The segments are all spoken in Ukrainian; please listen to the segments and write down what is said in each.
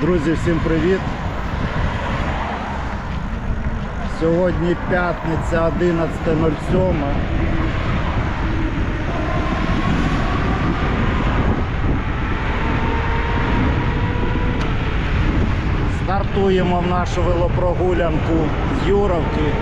Друзі, всім привіт! Сьогодні п'ятниця 11.07. Стартуємо в нашу велопрогулянку з Юровки.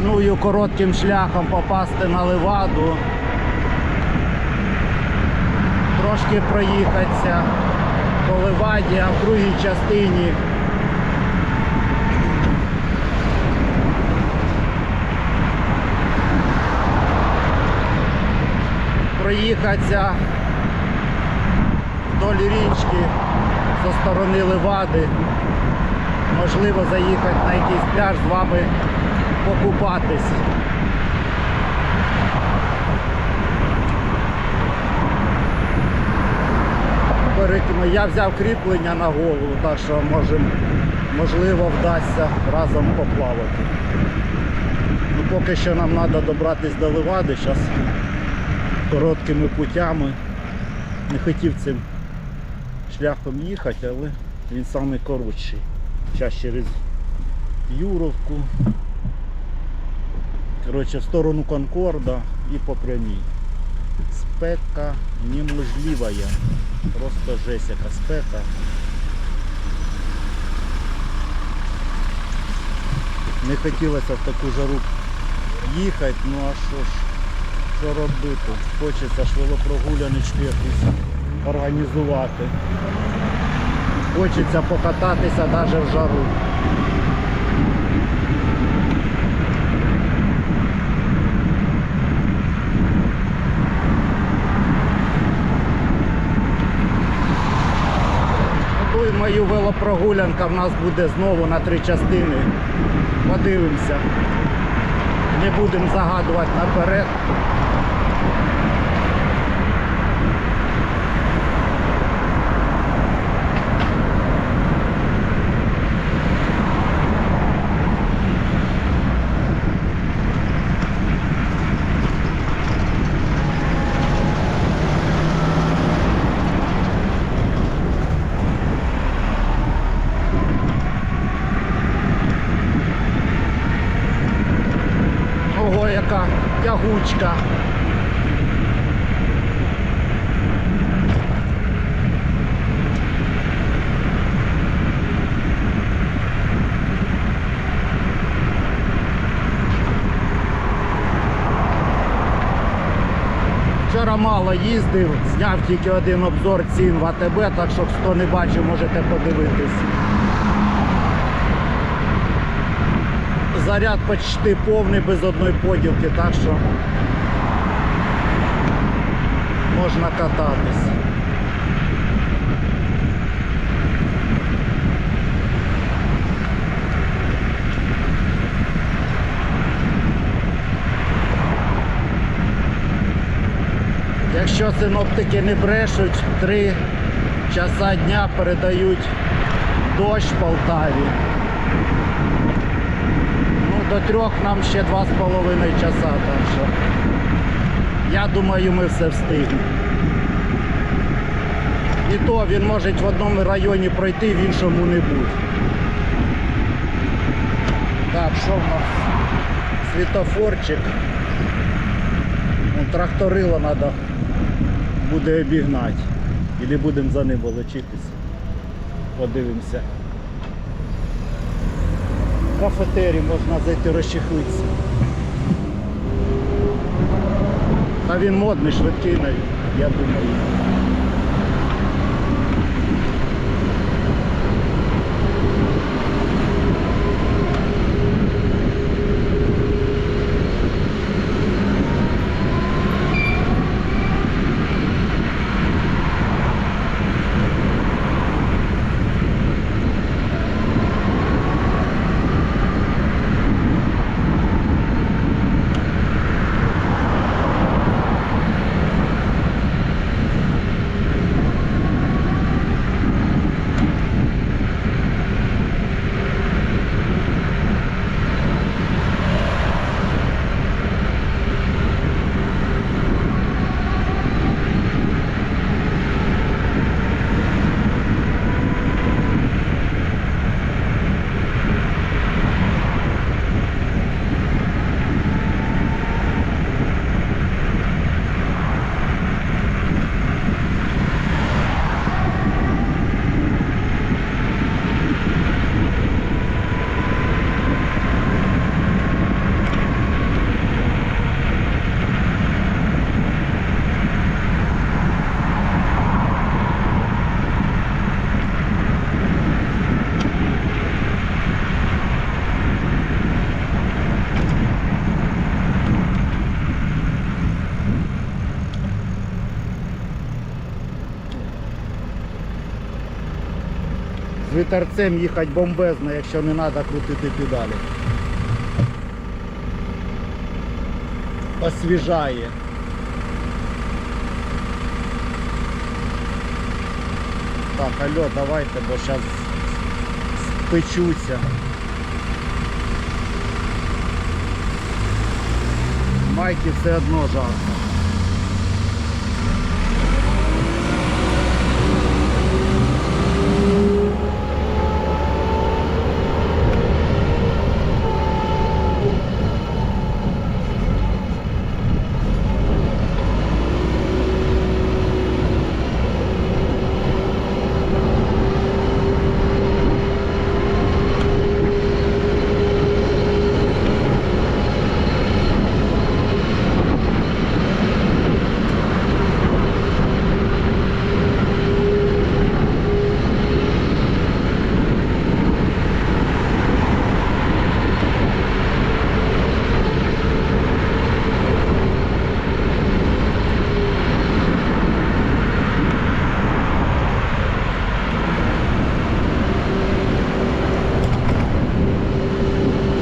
Планую коротким шляхом попасти на Леваду. Трошки проїхатися по Леваді, а в другій частині проїхатися вдоль річки зі сторони Левади. Можливо, заїхати на якийсь пляж з вами покупатись. Я взяв кріплення на голову, так що можем, можливо вдасться разом поплавати. Ну, поки що нам треба добратися до Левади, зараз короткими путями. Не хотів цим шляхом їхати, але він самий коротший. Зараз через Юровку. Коротше, в сторону Конкорда і по прямій. Спека неможлива. Просто жесть яка спека. Не хотілося в таку жару їхати, ну а що ж, що робити? Хочеться ж якусь організувати. Хочеться покататися навіть в жару. Думаю, велопрогулянка в нас буде знову на три частини. Подивимося. Не будемо загадувати наперед. Ого, тягучка. Вчора мало їздив, зняв тільки один обзор цін в АТБ, так що хто не бачив, можете подивитись. Заряд почти повний без одної поділки, так що можна кататись. Якщо синоптики не брешуть, три часа дня передають дощ в Полтаві. Ну, до трьох нам ще два з половиною часа, так що я думаю, ми все встигнемо. І то він може в одному районі пройти, в іншому не буде. Так, що в нас? Світофорчик. Вон Тракторило треба буде обігнати. Або будемо за ним волочитись. Подивимося. Кафетері можна зайти розчехлитися. А він модний, швидкий, навіть, я думаю. Вітерцем їхати бомбезно, якщо не треба крутити педалі. Освіжає. Так, алло, давайте, бо зараз спечуся. Майки все одно жарко.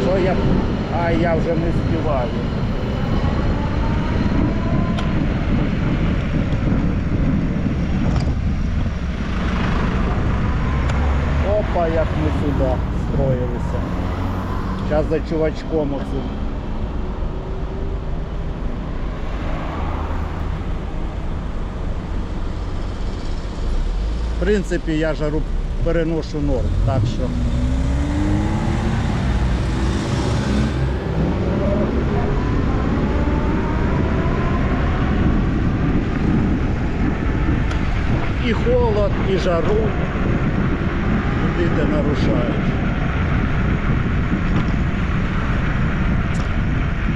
Що я. А я вже не співаю. Опа, як ми сюди строїлися. Зараз за чувачком оцю. В принципі, я жару переношу норм, так що. і холод, і жару. Куди ти нарушаєш.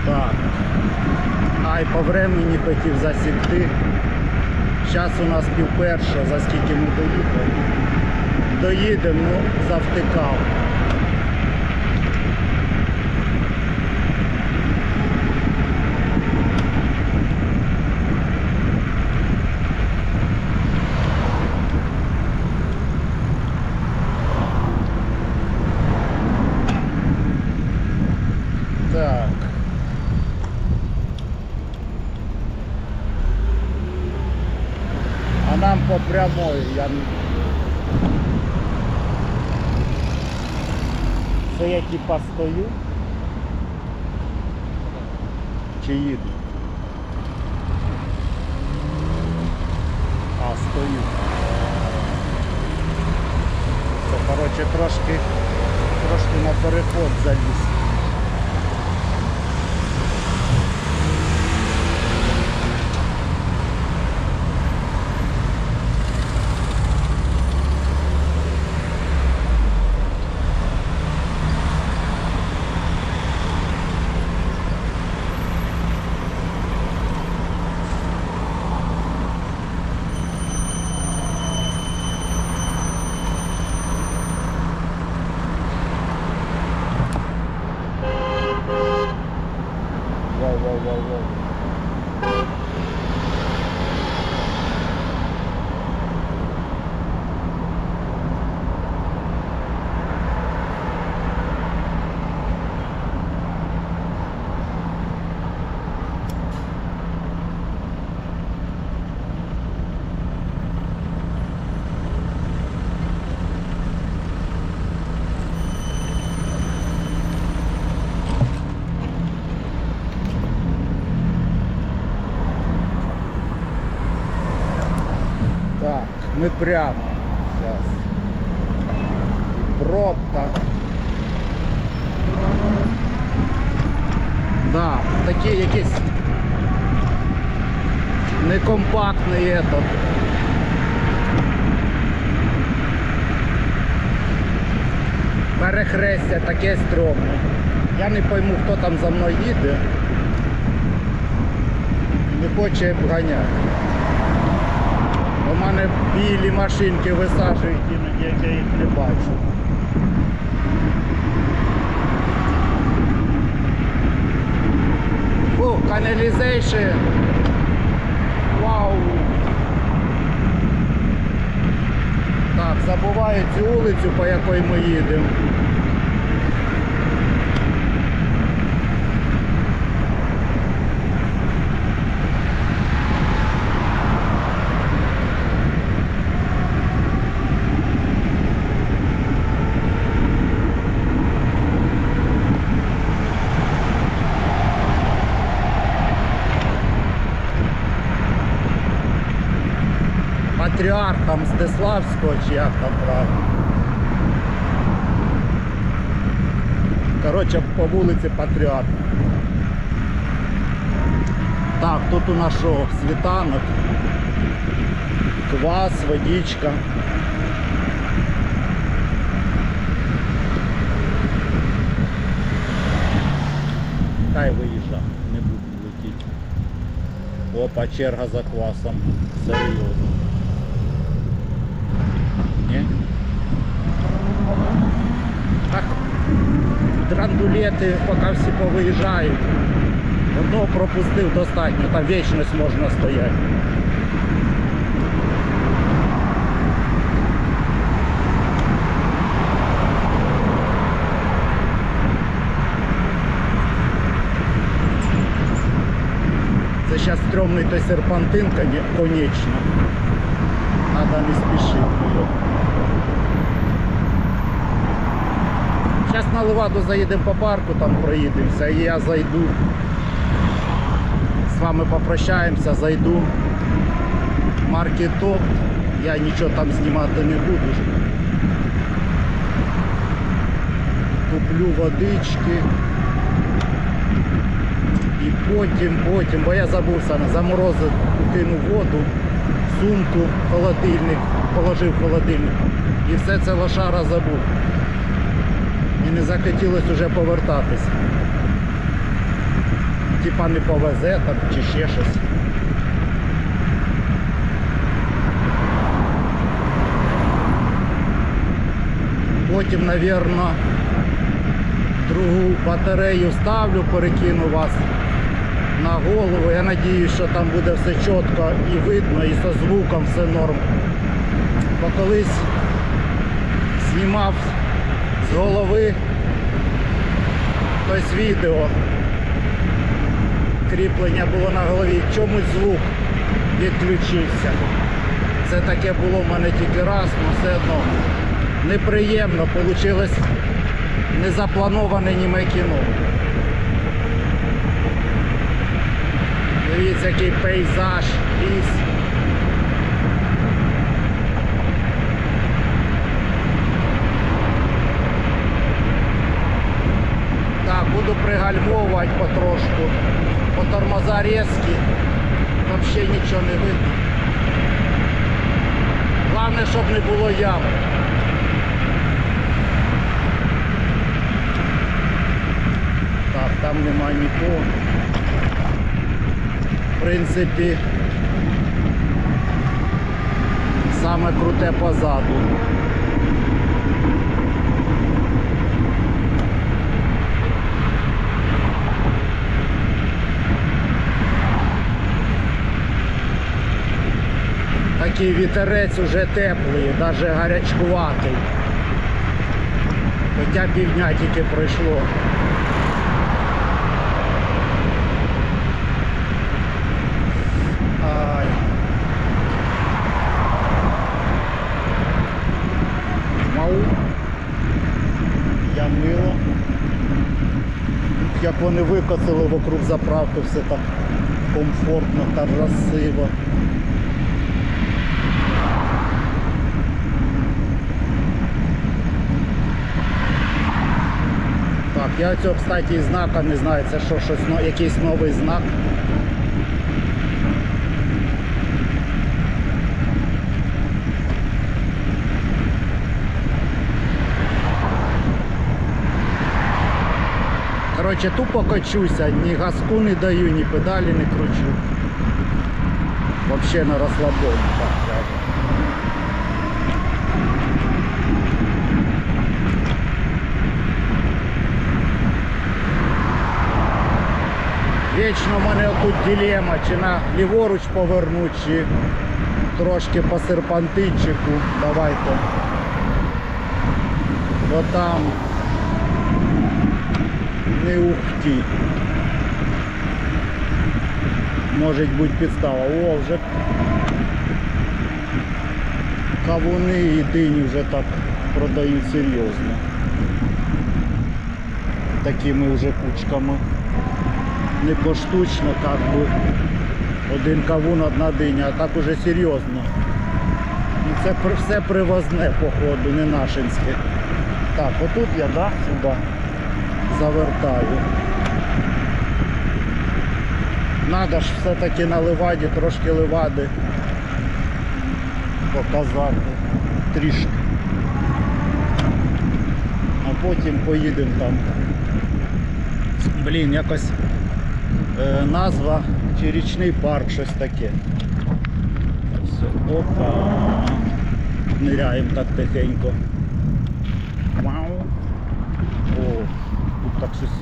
Так. Ай, по времени хотів засікти. Зараз у нас пів перша, за скільки ми доїхали. Доїдемо, ну, завтикав. Так. А нам по прямой я. не- Це я типа стою. Чи їду? А, стою. Це, коротше, трошки, трошки на переход заліз. Вау, вау, вау, вау. Ми прямо. Зараз. Пробка. Да, такий якийсь некомпактний этот. Перехрестя таке стрьомне. Я не пойму, хто там за мною їде. Не хоче ганяти. У мене білі машинки висаджують іноді, як я їх не бачу. Фу, каналізейшн. Вау. Так, забуваю цю вулицю, по якій ми їдемо. Патріарха Мстиславського, чи як там правильно. Коротше, по вулиці Патріарха. Так, тут у нас що, світанок, квас, водичка. Хай виїжджа, не буду летіти. Опа, черга за квасом. Серйозно. Драндулети, поки всі повиїжджають. Одного пропустив достатньо, там вічність можна стояти. Це зараз стрьомний той серпантин, конечно. Надо не спішити. Зараз на Леваду заїдемо по парку, там проїдемося, і я зайду. З вами попрощаємося, зайду. Марки топ. Я нічого там знімати не буду. Куплю водички. І потім, потім, бо я забувся, заморозив, кинув воду, сумку, холодильник, положив в холодильник. І все це лошара забув. Не захотілося вже повертатись. Типа не повезе там чи ще щось. Потім, напевно, другу батарею ставлю, перекину вас на голову. Я сподіваюся, що там буде все чітко і видно, і зі звуком все норм. Бо колись знімав з голови ось відео. Кріплення було на голові, чомусь звук відключився. Це таке було в мене тільки раз, але все одно неприємно, вийшло незаплановане німе кіно. Дивіться, який пейзаж, ліс. Так, буду пригальмовувати потрошку. По тормоза різкі. Взагалі нічого не видно. Головне, щоб не було ям. Так, там немає нікого. В принципі, саме круте позаду. Такий вітерець уже теплий, навіть гарячкуватий. Хоча півдня тільки пройшло. Мило. Як вони викосили вокруг заправки, все так комфортно, красиво. Я цього, кстати, і знака не знаю, це що, щось, но- якийсь новий знак. Коротше, тупо качуся, ні газку не даю, ні педалі не кручу. Вообще на розслабоні, так кажу. Вічно в мене тут дилема, чи на ліворуч повернути, чи трошки по серпантинчику. Давайте. Бо там не ухті. Може бути підстава. О, вже кавуни і дині вже так продають серйозно. Такими вже кучками. Не поштучно, як би один кавун, одна диня, а так уже серйозно. І це все привозне, походу, не нашинське. Так, отут я, да, сюди завертаю. Надо ж все-таки на ливаді, трошки ливади показати трішки. А потім поїдемо там. Блін, якось е, назва чи річний парк, щось таке. Все, опа. Ниряємо так тихенько. Вау. О, тут так щось.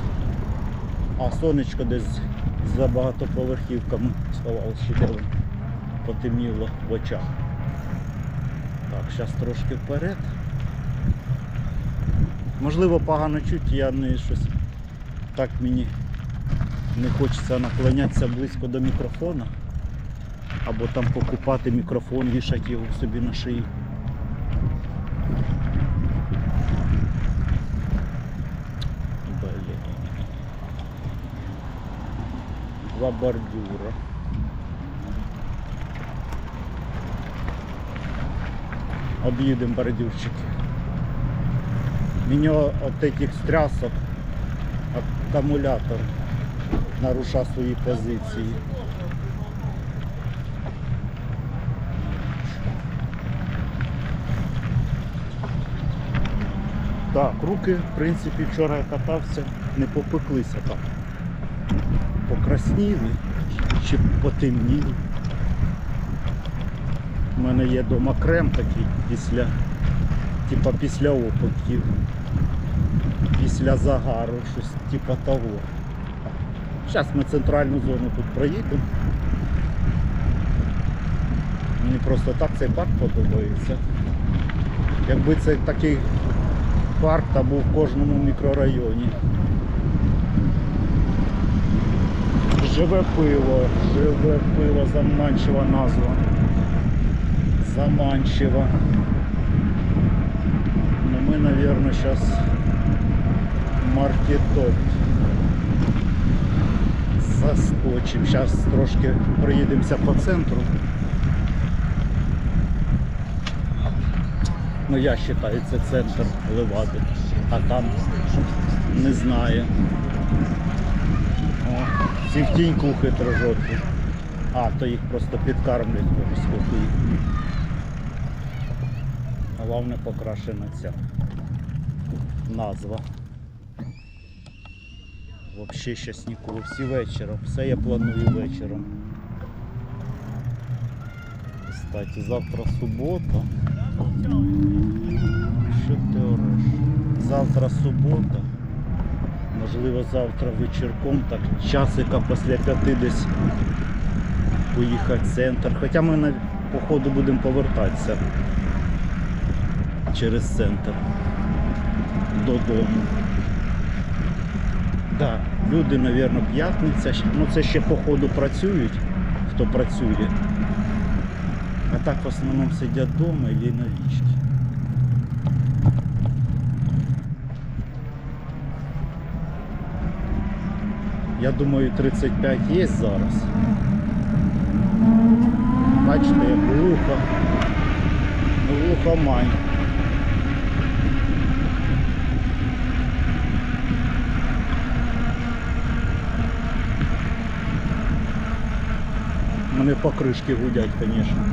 А сонечко десь за багатоповерхівками сховалося ще потемніло в очах. Так, зараз трошки вперед. Можливо, погано чуть, я не щось так мені не хочеться наклонятися близько до мікрофона. Або там покупати мікрофон, вішати його собі на шиї. Блін. Два бордюра. Об'їдемо бордюрчики. Мені от этих стрясок акумулятор наруша свої позиції. Так, руки, в принципі, вчора я катався, не попеклися так. Покрасніли чи потемніли. У мене є дома крем такий після, типа після опитів, після загару, щось типа того. Зараз ми центральну зону тут проїдемо. Мені просто так цей парк подобається. Якби це такий парк та був в кожному мікрорайоні. Живе пиво, живе пиво, заманчива назва. Заманчива. Ну ми, наверное, сейчас маркетоп заскочим. Сейчас трошки проїдемося по центру. Ну я вважаю, це центр Левади, а там не знаю. Ці в тіньку хитрожопі. А, то їх просто підкармлюють скільки їх. Головне покрашена ця назва. Взагалі щас нікого. Всі вечором. Все я планую вечором. Кстати, завтра субота. Що ти ореш? Завтра субота. Можливо, завтра вечірком, так часика після п'яти десь поїхати в центр. Хоча ми походу будемо повертатися через центр додому. Да, люди, мабуть, п'ятниця. Ну це ще походу працюють, хто працює. А так в основному сидять вдома і на річці. Я думаю, 35 є зараз. Бачите, як глухо. Глухомань. Вони покришки гудять, звісно.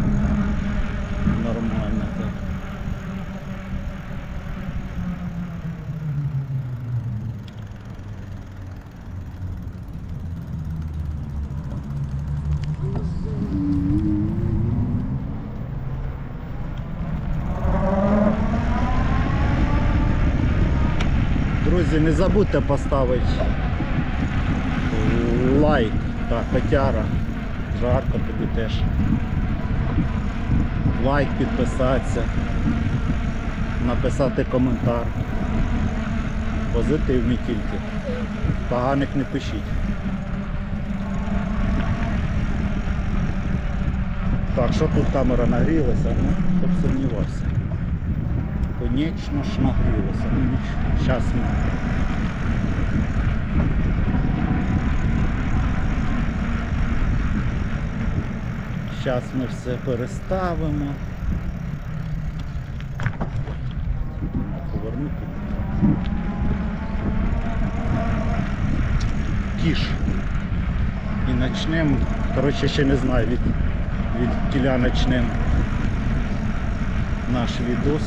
Нормально так. Друзі, не забудьте поставити лайк та котяра. Жарко тобі теж. лайк, підписатися, написати коментар. Позитивний тільки. Поганих не пишіть. Так, що тут камера нагрілася, ну, щоб сумнівався. Конечно ж нагрілася. Ну нічого, зараз. Зараз ми все переставимо. Повернути. Кіш. І почнемо. Коротше, ще не знаю від, від кіля почнемо наш відос.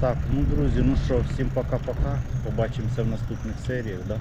Так, ну друзі, ну що, всім пока-пока. Побачимося в наступних серіях, да?